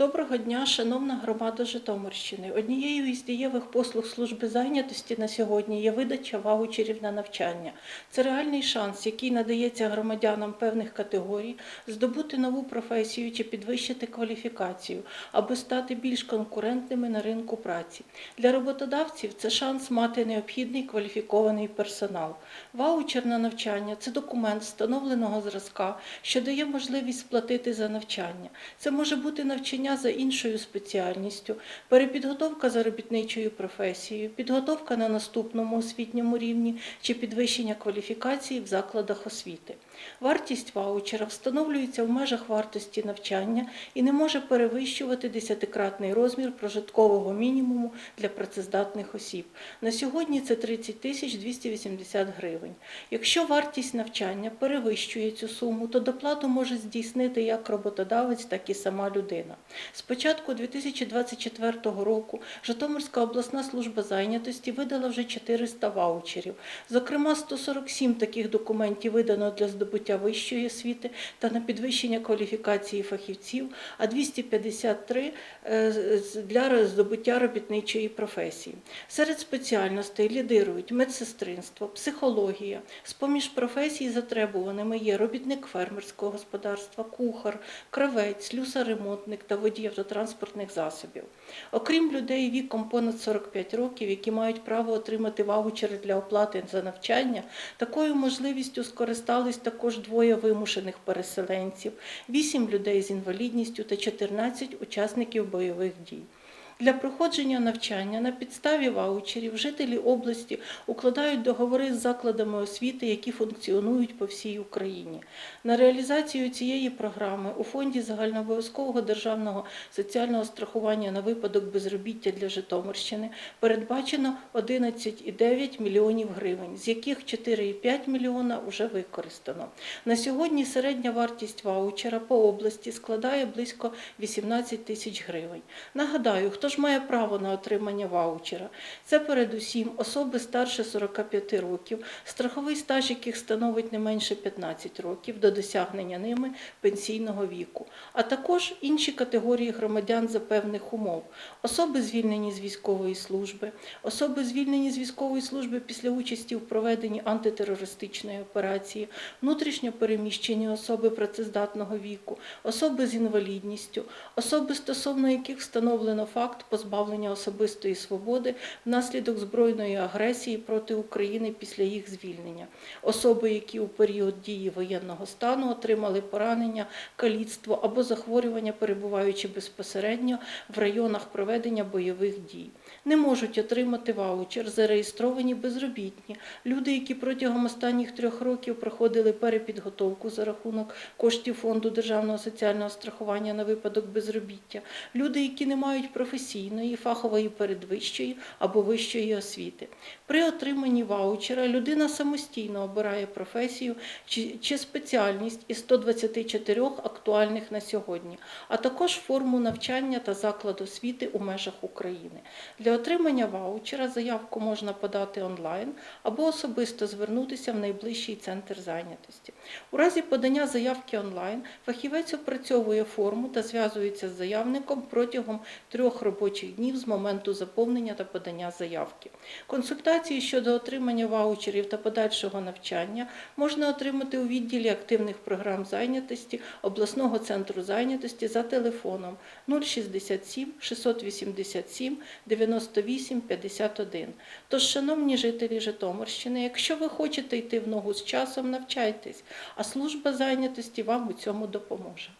Доброго дня, шановна громада Житомирщини. Однією із дієвих послуг служби зайнятості на сьогодні є видача ваучерів на навчання. Це реальний шанс, який надається громадянам певних категорій здобути нову професію чи підвищити кваліфікацію, аби стати більш конкурентними на ринку праці. Для роботодавців це шанс мати необхідний кваліфікований персонал. Ваучер на навчання це документ встановленого зразка, що дає можливість сплатити за навчання. Це може бути навчання за іншою спеціальністю, перепідготовка за робітничою професією, підготовка на наступному освітньому рівні чи підвищення кваліфікації в закладах освіти. Вартість ваучера встановлюється в межах вартості навчання і не може перевищувати десятикратний розмір прожиткового мінімуму для працездатних осіб. На сьогодні це 30 тисяч 280 гривень. Якщо вартість навчання перевищує цю суму, то доплату може здійснити як роботодавець, так і сама людина. З початку 2024 року Житомирська обласна служба зайнятості видала вже 400 ваучерів. Зокрема, 147 таких документів видано для здобуття вищої освіти та на підвищення кваліфікації фахівців, а 253 е, для здобуття робітничої професії. Серед спеціальностей лідирують медсестринство, психологія. З-поміж професій затребуваними є робітник фермерського господарства, кухар, кравець, слюсар-ремонтник та водій автотранспортних засобів. Окрім людей віком понад 45 років, які мають право отримати ваучери для оплати за навчання, такою можливістю скористались також двоє вимушених переселенців, 8 людей з інвалідністю та 14 учасників бойових дій. Для проходження навчання на підставі ваучерів жителі області укладають договори з закладами освіти, які функціонують по всій Україні. На реалізацію цієї програми у фонді загальнообов'язкового державного соціального страхування на випадок безробіття для Житомирщини передбачено 11,9 мільйонів гривень, з яких 4,5 мільйона вже використано. На сьогодні середня вартість ваучера по області складає близько 18 тисяч гривень. Нагадаю, хто ж має право на отримання ваучера? Це передусім особи старше 45 років, страховий стаж яких становить не менше 15 років до досягнення ними пенсійного віку, а також інші категорії громадян за певних умов: особи звільнені з військової служби, особи звільнені з військової служби після участі в проведенні антитерористичної операції, внутрішньо переміщені особи працездатного віку, особи з інвалідністю, особи, стосовно яких встановлено факт позбавлення особистої свободи внаслідок збройної агресії проти України після їх звільнення, особи, які у період дії воєнного стану отримали поранення, каліцтво або захворювання, перебуваючи безпосередньо в районах проведення бойових дій. Не можуть отримати ваучер зареєстровані безробітні, люди, які протягом останніх трьох років проходили перепідготовку за рахунок коштів фонду державного соціального страхування на випадок безробіття, люди, які не мають професійної, фахової передвищої або вищої освіти. При отриманні ваучера людина самостійно обирає професію чи, чи спеціальність із 124 актуальних на сьогодні, а також форму навчання та заклад освіти у межах України. Для отримання ваучера заявку можна подати онлайн або особисто звернутися в найближчий центр зайнятості. У разі подання заявки онлайн фахівець опрацьовує форму та зв'язується з заявником протягом трьох робочих днів з моменту заповнення та подання заявки. Консультації щодо отримання ваучерів та подальшого навчання можна отримати у відділі активних програм зайнятості обласного центру зайнятості за телефоном 067 687 98 51. Тож, шановні жителі Житомирщини, якщо ви хочете йти в ногу з часом, навчайтесь, а служба зайнятості вам у цьому допоможе.